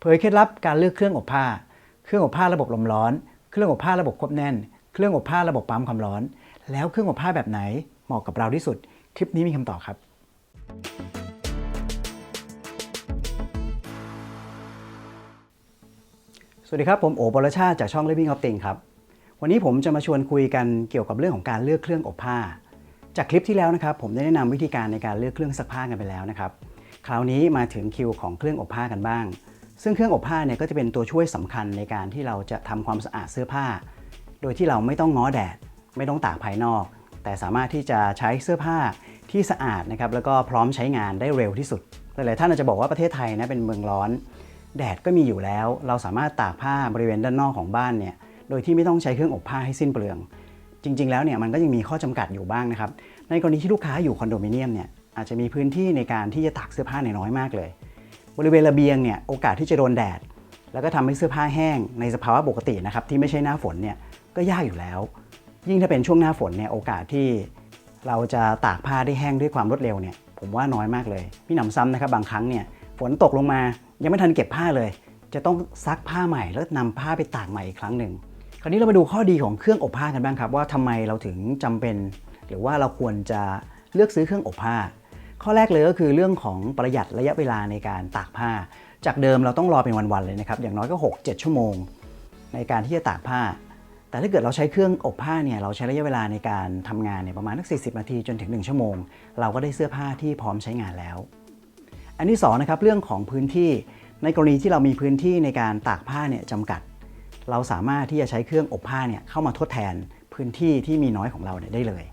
เผยเคล็ดลับการเลือกเครื่องอบผ้า เครื่องอบผ้าระบบลมร้อน เครื่องอบผ้าระบบควบแน่น เครื่องอบผ้าระบบปั๊มความร้อน แล้วเครื่องอบผ้าแบบไหนเหมาะกับเราที่สุด คลิปนี้มีคำตอบครับ สวัสดีครับ ผมโอบรชาจากช่อง Living of Thing ครับ วันนี้ผมจะมาชวนคุยกันเกี่ยวกับเรื่องของการเลือกเครื่องอบผ้า จากคลิปที่แล้วนะครับ ผมได้แนะนำวิธีการในการเลือกเครื่องซักผ้ากันไปแล้วนะครับ คราวนี้มาถึงคิวของเครื่องอบผ้ากันบ้าง ซึ่งเครื่องอบผ้าเนี่ยก็จะเป็นตัวช่วยสำคัญในการที่เราจะทำความสะอาดเสื้อผ้า โดยที่เราไม่ต้องง้อแดด ไม่ต้องตากภายนอก แต่สามารถที่จะใช้เสื้อผ้าที่สะอาดนะครับแล้วก็พร้อมใช้งานได้เร็วที่สุด หลายๆท่านอาจจะบอกว่าประเทศไทยนะเป็นเมืองร้อน แดดก็มีอยู่แล้ว เราสามารถตากผ้าบริเวณด้านนอกของบ้านเนี่ยโดยที่ไม่ต้องใช้เครื่องอบผ้าให้สิ้นเปลือง จริง ๆ แล้วเนี่ยมันก็ยังมีข้อจำกัดอยู่บ้างนะครับในกรณีที่ลูกค้าอยู่คอนโดมิเนียมเนี่ยอาจจะมีพื้นที่ในการที่จะตากเสื้อผ้าในน้อยมากเลย บริเวณระเบียงเนี่ยโอกาสที่จะโดนแดด แล้วก็ทำให้เสื้อผ้าแห้งในสภาวะปกตินะครับที่ไม่ใช่หน้าฝนเนี่ยก็ยากอยู่แล้ว ยิ่งถ้าเป็นช่วงหน้าฝนเนี่ยโอกาสที่เราจะตากผ้าได้แห้งด้วยความรวดเร็วเนี่ยผมว่าน้อยมากเลยพี่หนำซ้ำนะครับบางครั้งเนี่ยฝนตกลงมายังไม่ทันเก็บผ้าเลย จะต้องซักผ้าใหม่แล้วนำผ้าไปตากใหม่อีกครั้งหนึ่งคราวนี้เรามาดูข้อดีของเครื่องอบผ้ากันบ้างครับว่าทำไมเราถึงจำเป็น หรือว่าเราควรจะเลือกซื้อเครื่องอบผ้า ข้อแรกเลยก็คือเรื่องของประหยัดระยะเวลาในการตากผ้า จากเดิมเราต้องรอเป็นวันๆเลยนะครับ อย่างน้อยก็ 6-7 ชั่วโมง ในการที่จะตากผ้า แต่ถ้าเกิดเราใช้เครื่องอบผ้าเนี่ยเราใช้ระยะเวลาในการทำงานเนี่ยประมาณสัก40 นาทีจนถึง 1 ชั่วโมง เราก็ได้เสื้อผ้าที่พร้อมใช้งานแล้ว อันที่2นะครับเรื่องของพื้นที่ในกรณีที่เรามีพื้นที่ในการตากผ้าเนี่ยจำกัด เราสามารถที่จะใช้เครื่องอบผ้าเนี่ยเข้ามาทดแทนพื้นที่ที่มีน้อยของเราเนี่ยได้เลย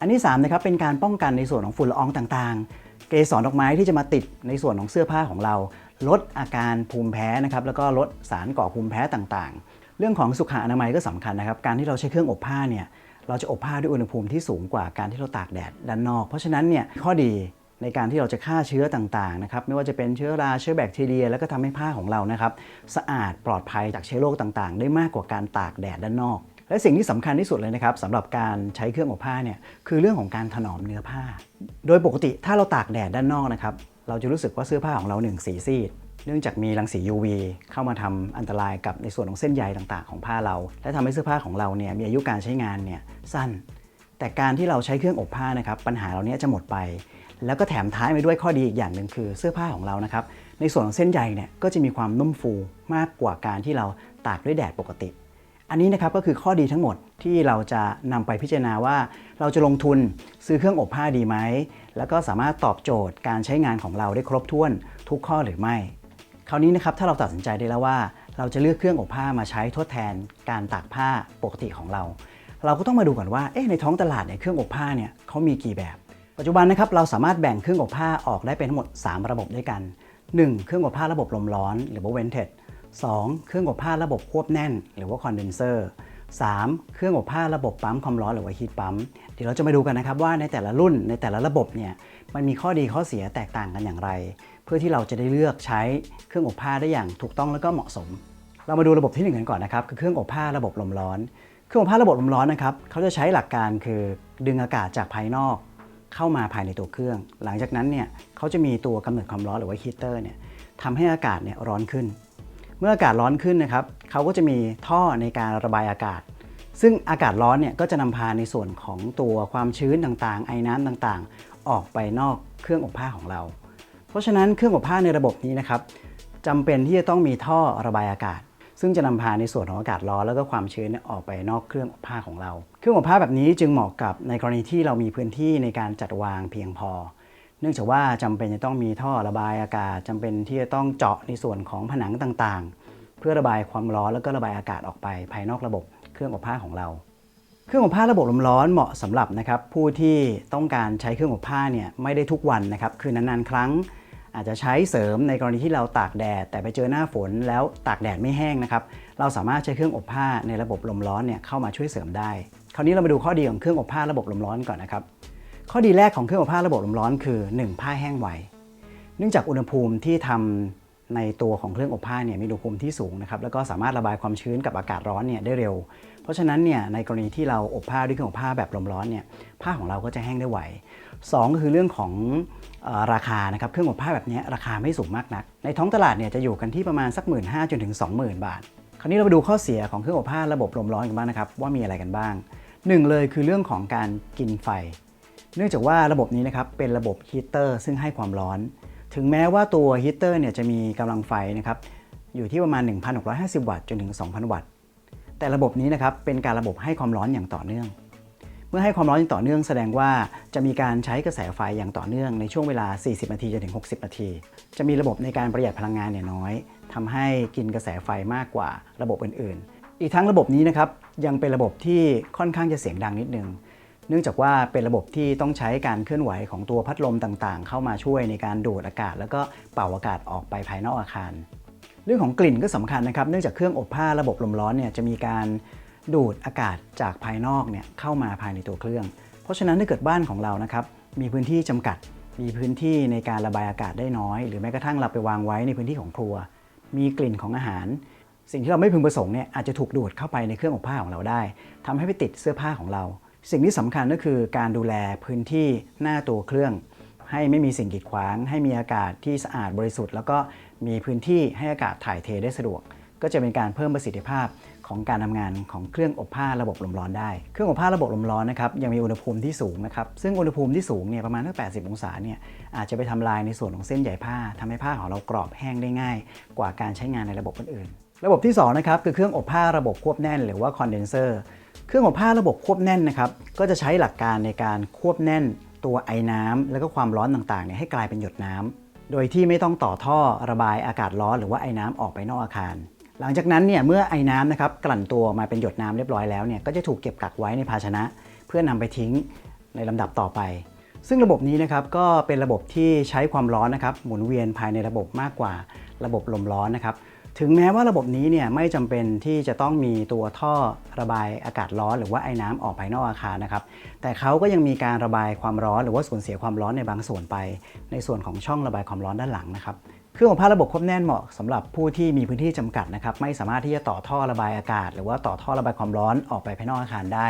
อันที่3นะครับเป็นการป้องกันในส่วนของฝุ่นละอองต่างๆ เกสรดอกไม้ที่จะมาติดในส่วนของเสื้อผ้าของเรา ลดอาการภูมิแพ้นะครับแล้วก็ลดสารก่อภูมิแพ้ต่างๆ เรื่องของสุขอนามัยก็สำคัญนะครับ การที่เราใช้เครื่องอบผ้าเนี่ยเราจะอบผ้าด้วยอุณหภูมิที่สูงกว่าการที่เราตากแดดด้านนอก เพราะฉะนั้นเนี่ยข้อดีในการที่เราจะฆ่าเชื้อต่างๆนะครับไม่ว่าจะเป็นเชื้อราเชื้อแบคทีเรีย แล้วก็ทำให้ผ้าของเรานะครับสะอาดปลอดภัยจากเชื้อโรคต่างๆ ได้มากกว่าการตากแดดด้านนอก และสิ่งที่สำคัญที่สุดเลยนะครับสำหรับการใช้เครื่องอบผ้าเนี่ยคือเรื่องของการถนอมเนื้อผ้า โดยปกติถ้าเราตากแดดด้านนอกนะครับเราจะรู้สึกว่าเสื้อผ้าของเราหนึ่งสีซีดเนื่องจากมีรังสี UV เข้ามาทำอันตรายกับในส่วนของเส้นใยต่างๆ ของผ้าเรา และทำให้เสื้อผ้าของเราเนี่ยมีอายุการใช้งานเนี่ยสั้น แต่การที่เราใช้เครื่องอบผ้านะครับปัญหาเหล่านี้จะหมดไป แล้วก็แถมท้ายไปด้วยข้อดีอีกอย่างหนึ่งคือเสื้อผ้าของเรานะครับในส่วนของเส้นใยเนี่ยก็จะมีความนุ่มฟูมากกว่าการที่เราตากด้วยแดดปกติ อันนี้นะครับก็คือข้อดีทั้งหมดที่เราจะนำไปพิจารณาว่า เราจะลงทุนซื้อเครื่องอบผ้าดีไหม แล้วก็สามารถตอบโจทย์การใช้งานของเราได้ครบถ้วนทุกข้อหรือไม่ คราวนี้นะครับถ้าเราตัดสินใจได้แล้วว่า เราจะเลือกเครื่องอบผ้ามาใช้ทดแทนการตากผ้าปกติของเรา เราก็ต้องมาดูก่อนว่าเอ๊ะในท้องตลาดเนี่ยเครื่องอบผ้าเนี่ยเขามีกี่แบบ ปัจจุบันนะครับเราสามารถแบ่งเครื่องอบผ้าออกได้เป็นทั้งหมด 3 ระบบด้วยกัน 1. เครื่องอบผ้าระบบลมร้อนหรือว่าเวนเท d 2. เครื่องอบผ้าระบบควบแน่น หรือว่าคอนเดนเซอร์ 3. เครื่องอบผ้าระบบปั๊มความร้อนหรือว่าฮีทปั๊ม เดี๋ยวเราจะมาดูกันนะครับว่าในแต่ละรุ่นในแต่ละระบบเนี่ยมันมีข้อดีข้อเสียแตกต่างกันอย่างไร เพื่อที่เราจะได้เลือกใช้เครื่องอบผ้าได้อย่างถูกต้องแล้วก็เหมาะสม เรามาดูระบบที่1กันก่อนนะครับคือเครื่องอบผ้าระบบลมร้อน เครื่องอบผ้าระบบลมร้อนนะครับเขาจะใช้หลักการคือดึงอากาศจากภายนอกเข้ามาภายในตัวเครื่อง หลังจากนั้นเนี่ยเขาจะมีตัวกำเนิดความร้อนหรือว่าฮีเตอร์เนี่ยทำให้อากาศเนี่ยร้อนขึ้น เมื่ออากาศร้อนขึ้นนะครับเขาก็จะมีท่อในการระบายอากาศ ซึ่งอากาศร้อนเนี่ยก็จะนำพาในส่วนของตัวความชื้นต่างๆ ไอ้น้ำต่างๆ ออกไปนอกเครื่องอบผ้าของเรา เพราะฉะนั้นเครื่องอบผ้าในระบบนี้นะครับจำเป็นที่จะต้องมีท่อระบายอากาศ ซึ่งจะนำพาในส่วนของอากาศร้อนแล้วก็ความชื้นออกไปนอกเครื่องอบผ้าของเรา เครื่องอบผ้าแบบนี้จึงเหมาะกับในกรณีที่เรามีพื้นที่ในการจัดวางเพียงพอ นื่องจากว่าจำเป็นจะต้องมีท่อระบายอากาศจำเป็นที่จะต้องเจาะในส่วนของผนังต่างๆ เพื่อระบายความร้อนแล้วก็ระบายอากาศออกไปภายนอกระบบเครื่องอบผ้าของเรา เครื่องอบผ้าระบบลมร้อนเหมาะสำหรับนะครับผู้ที่ต้องการใช้เครื่องอบผ้าเนี่ยไม่ได้ทุกวันนะครับคือนานๆ ครั้ง อาจจะใช้เสริมในกรณีที่เราตากแดด แต่ไปเจอหน้าฝนแล้วตากแดดไม่แห้งนะครับเราสามารถใช้เครื่องอบผ้าในระบบลมร้อนเนี่ยเข้ามาช่วยเสริมได้ คราวนี้เรามาดูข้อดีของเครื่องอบผ้าระบบลมร้อนก่อนนะครับ ข้อดีแรกของเครื่องอบผ้าระบบลมร้อนคือ 1. ผ้าแห้งไว เนื่องจากอุณหภูมิที่ทำในตัวของเครื่องอบผ้าเนี่ยมีอุณหภูมิที่สูงนะครับแล้วก็สามารถระบายความชื้นกับอากาศร้อนเนี่ยได้เร็ว เพราะฉะนั้นเนี่ยในกรณีที่เราอบผ้าด้วยเครื่องอบผ้าแบบลมร้อนเนี่ยผ้าของเราก็จะแห้งได้ไว2ก็คือเรื่องของอราคานะครับเครื่องอบผ้าแบบนี้ราคาไม่สูงมากนัก ในท้องตลาดเนี่ยจะอยู่กันที่ประมาณสัก1 5ื่นห้าจนถึง 20,000 บาท คราวนี้เรามาดูข้อเสียของเครื่องอบผ้าระบบลมร้อนกันบ้างนะครับว่ามีอะไรกันบ้างหนึ่งเลยคือเรื่องของการกินไฟ เนื่องจากว่าระบบนี้นะครับเป็นระบบฮีเตอร์ซึ่งให้ความร้อน ถึงแม้ว่าตัวฮีเตอร์เนี่ยจะมีกำลังไฟนะครับอยู่ที่ประมาณ 1,650 วัตต์จนถึง 2,000 วัตต์ แต่ระบบนี้นะครับเป็นการระบบให้ความร้อนอย่างต่อเนื่อง เมื่อให้ความร้อนอย่างต่อเนื่องแสดงว่าจะมีการใช้กระแสไฟอย่างต่อเนื่องในช่วงเวลา 40 นาทีจนถึง 60 นาที จะมีระบบในการประหยัดพลังงานเนี่ยน้อยทำให้กินกระแสไฟมากกว่าระบบอื่น ๆ อีกทั้งระบบนี้นะครับยังเป็นระบบที่ค่อนข้างจะเสียงดังนิดนึง เนื่องจากว่าเป็นระบบที่ต้องใช้การเคลื่อนไหวของตัวพัดลมต่างๆ เข้ามาช่วยในการดูดอากาศ แล้วก็เป่าอากาศออกไปภายนอกอาคาร เรื่องของกลิ่นก็สำคัญนะครับ เนื่องจากเครื่องอบผ้าระบบลมร้อนเนี่ยจะมีการดูดอากาศจากภายนอกเนี่ยเข้ามาภายในตัวเครื่อง เพราะฉะนั้นถ้าเกิดบ้านของเรานะครับมีพื้นที่จำกัด มีพื้นที่ในการระบายอากาศได้น้อย หรือแม้กระทั่งเราไปวางไว้ในพื้นที่ของครัว มีกลิ่นของอาหาร สิ่งที่เราไม่พึงประสงค์เนี่ยอาจจะถูกดูดเข้าไปในเครื่องอบผ้าของเราได้ทำให้ไปติดเสื้อผ้าของเรา สิ่งที่สำคัญก็คือการดูแลพื้นที่หน้าตัวเครื่อง ให้ไม่มีสิ่งกีดขวาง ให้มีอากาศที่สะอาดบริสุทธิ์ แล้วก็มีพื้นที่ให้อากาศถ่ายเทได้สะดวก ก็จะเป็นการเพิ่มประสิทธิภาพของการทำงานของเครื่องอบผ้าระบบลมร้อนได้ เครื่องอบผ้าระบบลมร้อนนะครับยังมีอุณหภูมิที่สูงนะครับ ซึ่งอุณหภูมิที่สูงเนี่ยประมาณตั้ง80 องศาเนี่ยอาจจะไปทำลายในส่วนของเส้นใยผ้าทำให้ผ้าของเรากรอบแห้งได้ง่าย กว่าการใช้งานในระบบอื่นๆ ระบบที่สองนะครับคือเครื่องอบผ้าระบบควบแน่น หรือว่าคอนเดนเซอร์ เครื่องอบผ้าระบบควบแน่นนะครับ ก็จะใช้หลักการในการควบแน่นตัวไอ้น้ำแล้วก็ความร้อนต่างๆเนี่ยให้กลายเป็นหยดน้ำโดยที่ไม่ต้องต่อท่อระบายอากาศร้อนหรือว่าไอ้น้ำออกไปนอกอาคาร หลังจากนั้นเนี่ยเมื่อไอ้น้ำนะครับกลั่นตัวมาเป็นหยดน้ำเรียบร้อยแล้วเนี่ยก็จะถูกเก็บกักไว้ในภาชนะ เพื่อนำไปทิ้งในลำดับต่อไป ซึ่งระบบนี้นะครับก็เป็นระบบที่ใช้ความร้อนนะครับหมุนเวียนภายในระบบมากกว่าระบบลมร้อนนะครับ ถึงแม้ว่าระบบนี้เนี่ยไม่จำเป็นที่จะต้องมีตัวท่อระบายอากาศร้อนหรือว่าไอ้น้ำออกภายนอกอาคารนะครับ แต่เขาก็ยังมีการระบายความร้อนหรือว่าสูญเสียความร้อนในบางส่วนไป ในส่วนของช่องระบายความร้อนด้านหลังนะครับเครื่องอบผ้าระบบควบแน่นเหมาะสำหรับผู้ที่มีพื้นที่จำกัดนะครับไม่สามารถที่จะต่อท่อระบายอากาศ หรือว่าต่อท่อระบายความร้อนออกไปภายนอกอาคารได้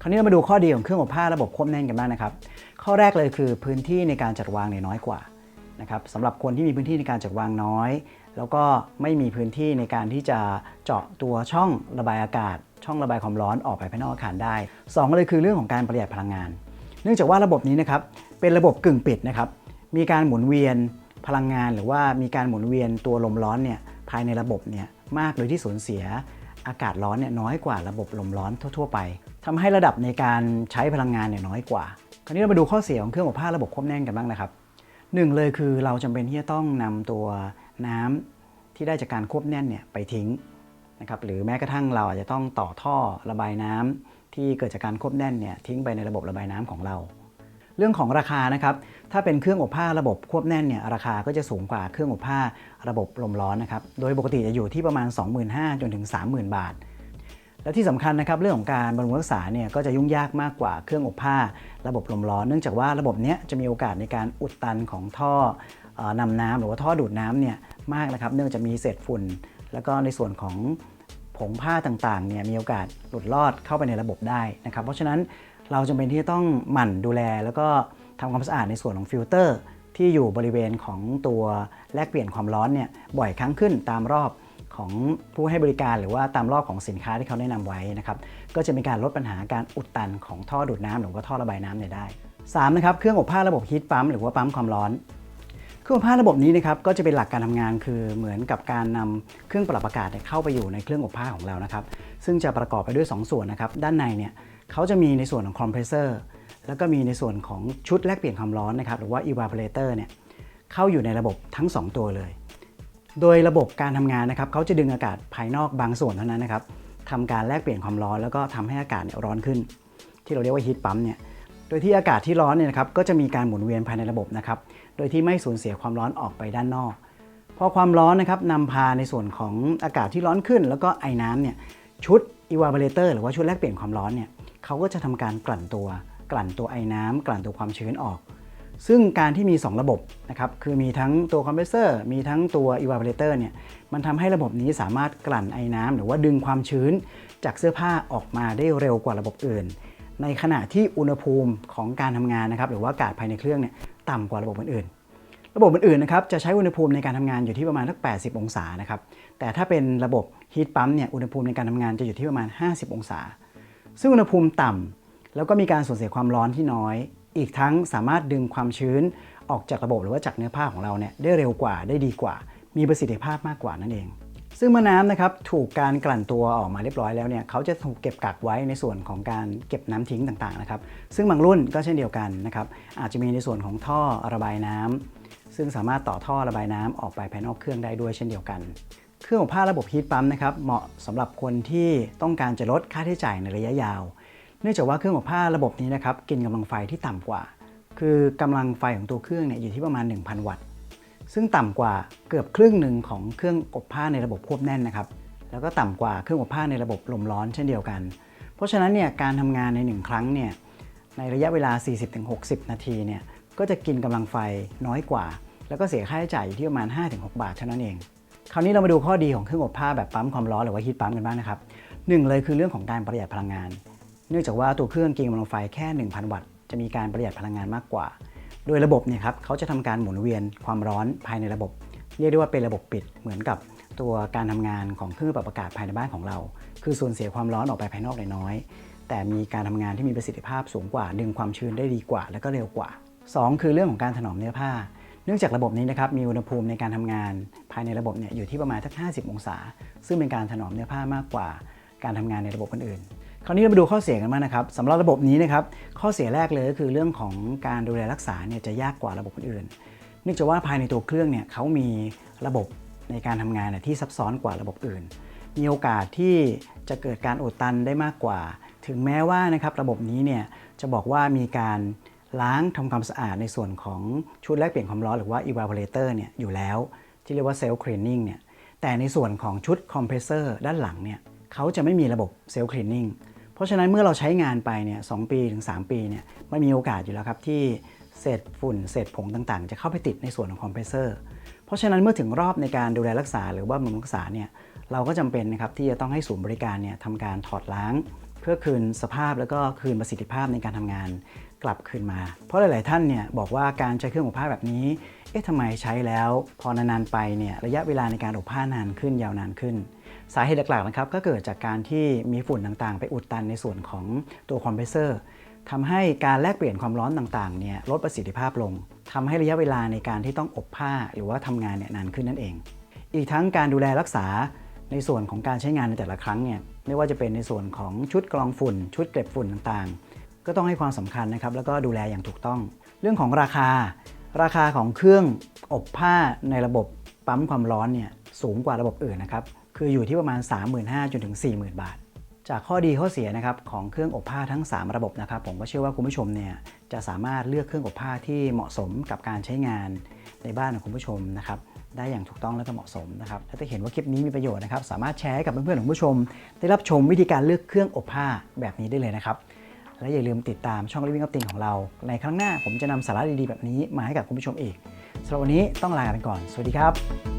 คราวนี้เรามาดูข้อดีของเครื่องอบผ้าระบบควบแน่นกันบ้างนะครับ ข้อแรกเลยคือพื้นที่ในการจัดวางเนี่ยน้อยกว่านะครับสำหรับคนที่มีพื้นที่ในการจัดวางน้อย แล้วก็ไม่มีพื้นที่ในการที่จะเจาะตัวช่องระบายอากาศ ช่องระบายความร้อนออกไปภายนอกอาคารได้สองเลยคือเรื่องของการประหยัดพลังงาน เนื่องจากว่าระบบนี้นะครับเป็นระบบกึ่งปิดนะครับมีการหมุนเวียนพลังงาน หรือว่ามีการหมุนเวียนตัวลมร้อนเนี่ยภายในระบบเนี่ยมากโดยที่สูญเสียอากาศร้อนเนี่ยน้อยกว่าระบบลมร้อนทั่ว ๆ ไปทำให้ระดับในการใช้พลังงานเนี่ยน้อยกว่า คราวนี้เรามาดูข้อเสียของเครื่องอบผ้าระบบควบแน่นกันบ้างนะครับหนึ่งเลยคือเราจำเป็นที่จะต้องนำตัว น้ำที่ได้จากการควบแน่นเนี่ยไปทิ้งนะครับหรือแม้กระทั่งเราอาจจะต้องต่อท่อระบายน้ำที่เกิดจากการควบแน่นเนี่ยทิ้งไปในระบบระบายน้ำของเรา เรื่องของราคานะครับถ้าเป็นเครื่องอบผ้าระบบควบแน่นเนี่ยราคาก็จะสูงกว่าเครื่องอบผ้าระบบลมร้อนนะครับโดยปกติจะอยู่ที่ประมาณ 25,000จนถึง 30,000 บาท และที่สำคัญนะครับเรื่องของการบำรุงรักษาเนี่ยก็จะยุ่งยากมากกว่าเครื่องอบผ้าระบบลมร้อน เนื่องจากว่าระบบเนี้ยจะมีโอกาสในการอุดตันของท่อ นำน้ำหรือว่าท่อดูดน้ำเนี่ยมากนะครับ เนื่องจากมีเศษฝุ่น แล้วก็ในส่วนของผงผ้าต่างๆเนี่ยมีโอกาสหลุดรอดเข้าไปในระบบได้นะครับ เพราะฉะนั้นเราจำเป็นที่จะต้องหมั่นดูแล แล้วก็ทำความสะอาดในส่วนของฟิลเตอร์ ที่อยู่บริเวณของตัวแลกเปลี่ยนความร้อนเนี่ยบ่อยครั้งขึ้นตามรอบของผู้ให้บริการหรือว่าตามรอบของสินค้าที่เขาแนะนำไว้นะครับก็จะเป็นการลดปัญหาการอุดตันของท่อดูดน้ำหรือว่าท่อระบายน้ำเนี่ยได้สามนะครับเครื่องอบผ้าระบบฮีทปั๊มหรือว่าปั๊มความร้อน เครื่องอบผ้าระบบนี้นะครับก็จะเป็นหลักการทำงานคือเหมือนกับการนำเครื่องปรับอากาศเข้าไปอยู่ในเครื่องอบผ้าของเรานะครับ ซึ่งจะประกอบไปด้วย 2 ส่วนนะครับ ด้านในเนี่ยเขาจะมีในส่วนของคอมเพรสเซอร์แล้วก็มีในส่วนของชุดแลกเปลี่ยนความร้อนนะครับหรือว่า evaporator เนี่ยเข้าอยู่ในระบบทั้ง 2 ตัวเลย โดยระบบการทำงานนะครับเขาจะดึงอากาศภายนอกบางส่วนเท่านั้นนะครับทำการแลกเปลี่ยนความร้อนแล้วก็ทำให้อากาศเนี่ยร้อนขึ้น ที่เราเรียกว่าฮีทปั๊มเนี่ยโดยที่อากาศที่ร้อนเนี่ยนะครับก็จะมีการหมุนเวียนภายในระบบนะครับ โดยที่ไม่สูญเสียความร้อนออกไปด้านนอก พอความร้อนนะครับนำพาในส่วนของอากาศที่ร้อนขึ้น แล้วก็ไอ้น้ำเนี่ยชุด evaporator หรือว่าชุดแลกเปลี่ยนความร้อนเนี่ยเขาก็จะทำการกลั่นตัว กลั่นตัวไอ้น้ำกลั่นตัวความชื้นออก ซึ่งการที่มี 2 ระบบนะครับคือมีทั้งตัวคอมเพรสเซอร์มีทั้งตัว evaporator เนี่ยมันทำให้ระบบนี้สามารถกลั่นไอ้น้ำหรือว่าดึงความชื้นจากเสื้อผ้าออกมาได้เร็วกว่าระบบอื่น ในขณะที่อุณหภูมิของการทำงานนะครับหรือว่าอากาศภายในเครื่องเนี่ย ต่ำกว่าระบบอื่นๆ ระบบอื่นๆนะครับจะใช้อุณหภูมิในการทำงานอยู่ที่ประมาณสัก 80 องศานะครับ แต่ถ้าเป็นระบบฮีทปั๊มเนี่ยอุณหภูมิในการทำงานจะอยู่ที่ประมาณ 50 องศา ซึ่งอุณหภูมิต่ำแล้วก็มีการสูญเสียความร้อนที่น้อย อีกทั้งสามารถดึงความชื้นออกจากระบบหรือว่าจากเนื้อผ้าของเราเนี่ยได้เร็วกว่าได้ดีกว่า มีประสิทธิภาพมากกว่านั่นเอง ซึ่งเมื่อน้ำนะครับถูกการกลั่นตัวออกมาเรียบร้อยแล้วเนี่ยเขาจะถูกเก็บกักไว้ในส่วนของการเก็บน้ำทิ้งต่างๆนะครับซึ่งบางรุ่นก็เช่นเดียวกันนะครับอาจจะมีในส่วนของท่อระบายน้ำซึ่งสามารถต่อท่อระบายน้ำออกไปภายนอกเครื่องได้ด้วยเช่นเดียวกัน เครื่องอบผ้าระบบฮีทปั๊มนะครับเหมาะสำหรับคนที่ต้องการจะลดค่าใช้จ่ายในระยะยาว เนื่องจากว่าเครื่องอบผ้าระบบนี้นะครับกินกำลังไฟที่ต่ำกว่า คือกำลังไฟของตัวเครื่องเนี่ยอยู่ที่ประมาณ 1,000 วัตต์ ซึ่งต่ำกว่าเกือบครึ่งหนึ่งของเครื่องอบผ้าในระบบควบแน่นนะครับแล้วก็ต่ำกว่าเครื่องอบผ้าในระบบลมร้อนเช่นเดียวกัน เพราะฉะนั้นเนี่ยการทำงานใน 1 ครั้งเนี่ยในระยะเวลา 40-60 นาทีเนี่ยก็จะกินกำลังไฟน้อยกว่า แล้วก็เสียค่าใช้จ่ายอยู่ที่ประมาณ 5-6 บาทเท่านั้นเอง คราวนี้เรามาดูข้อดีของเครื่องอบผ้าแบบปั๊มความร้อนหรือว่าฮีทปั๊มกันบ้างนะครับหนึ่งเลยคือเรื่องของการประหยัดพลังงาน เนื่องจากว่าตัวเครื่องกินกำลังไฟแค่ 1,000 วัตต์จะมีการประหยัดพลังงานมากกว่า โดยระบบเนี่ยครับเขาจะทำการหมุนเวียนความร้อนภายในระบบ เรียกได้ว่าเป็นระบบปิดเหมือนกับตัวการทำงานของเครื่องปรับอากาศภายในบ้านของเรา คือส่วนเสียความร้อนออกไปภายนอกน้อย แต่มีการทำงานที่มีประสิทธิภาพสูงกว่า ดึงความชื้นได้ดีกว่า และก็เร็วกว่า 2 คือเรื่องของการถนอมเนื้อผ้า เนื่องจากระบบนี้นะครับมีอุณหภูมิในการทำงาน ภายในระบบเนี่ยอยู่ที่ประมาณสัก 50 องศา ซึ่งเป็นการถนอมเนื้อผ้ามากกว่า การทำงานในระบบอื่นๆ คราวนี้เรามาดูข้อเสียกันบ้างนะครับสำหรับระบบนี้นะครับข้อเสียแรกเลยก็คือเรื่องของการดูแลรักษาเนี่ยจะยากกว่าระบบอื่นเนื่องจากว่าภายในตัวเครื่องเนี่ยเขามีระบบในการทำงานเนี่ยที่ซับซ้อนกว่าระบบอื่น มีโอกาสที่จะเกิดการอุดตันได้มากกว่า ถึงแม้ว่านะครับระบบนี้เนี่ยจะบอกว่ามีการล้างทำความสะอาดในส่วนของชุดแลกเปลี่ยนความร้อนหรือว่า evaporator เนี่ยอยู่แล้ว ที่เรียกว่า self cleaning เนี่ยแต่ในส่วนของชุด compressor ด้านหลังเนี่ยเขาจะไม่มีระบบ self cleaning เพราะฉะนั้นเมื่อเราใช้งานไปเนี่ยสปีถึง 3 ปีเนี่ยมันมีโอกาสอยู่แล้วครับที่เศษฝุ่นเศษผงต่างๆ จะเข้าไปติดในส่วนของคอมเพรสเซอร์เพราะฉะนั้นเมื่อถึงรอบในการดูแลรักษาหรือว่าบำรุงรักษาเนี่ยเราก็จำเป็นนะครับที่จะต้องให้ศูนย์บริการเนี่ยทำการถอดล้าง เพื่อคืนสภาพแล้วก็คืนประสิทธิภาพในการทำงานกลับคืนมา เพราะหลาย ๆ ท่านเนี่ยบอกว่าการใช้เครื่องอบผ้าแบบนี้ เอ๊ะทำไมใช้แล้ว พอนาน ๆ ไปเนี่ยระยะเวลาในการอบผ้านานขึ้นยาวนานขึ้น สาเหตุหลักๆนะครับก็เกิดจากการที่มีฝุ่นต่างๆ ไปอุดตันในส่วนของตัวคอมเพรสเซอร์ทำให้การแลกเปลี่ยนความร้อนต่างๆเนี่ยลดประสิทธิภาพลงทำให้ระยะเวลาในการที่ต้องอบผ้าหรือว่าทำงานเนี่ยนานขึ้นนั่นเอง อีกทั้งการดูแลรักษาในส่วนของการใช้งานในแต่ละครั้งเนี่ยไม่ว่าจะเป็นในส่วนของชุดกรองฝุ่น ชุดเก็บฝุ่นต่างๆ ก็ต้องให้ความสำคัญนะครับแล้วก็ดูแลอย่างถูกต้อง เรื่องของราคา ราคาของเครื่องอบผ้าในระบบปั๊มความร้อนเนี่ยสูงกว่าระบบอื่นนะครับ คืออยู่ที่ประมาณ 35,000จนถึง 40,000 บาท จากข้อดีข้อเสียนะครับของเครื่องอบผ้าทั้ง 3 ระบบนะครับ ผมก็เชื่อว่าคุณผู้ชมเนี่ยจะสามารถเลือกเครื่องอบผ้าที่เหมาะสมกับการใช้งานในบ้านของคุณผู้ชมนะครับได้อย่างถูกต้องและก็เหมาะสมนะครับถ้าเห็นว่าคลิปนี้มีประโยชน์นะครับ สามารถแชร์ให้กับเพื่อนๆของคุณผู้ชม ได้รับชมวิธีการเลือกเครื่องอบผ้าแบบนี้ได้เลยนะครับ และอย่าลืมติดตามช่อง Living Up ติงของเรา ในครั้งหน้าผมจะนำสาระดีๆ แบบนี้มาให้กับคุณผู้ชมอีกสำหรับวันนี้ต้องลาไปก่อน สวัสดีครับ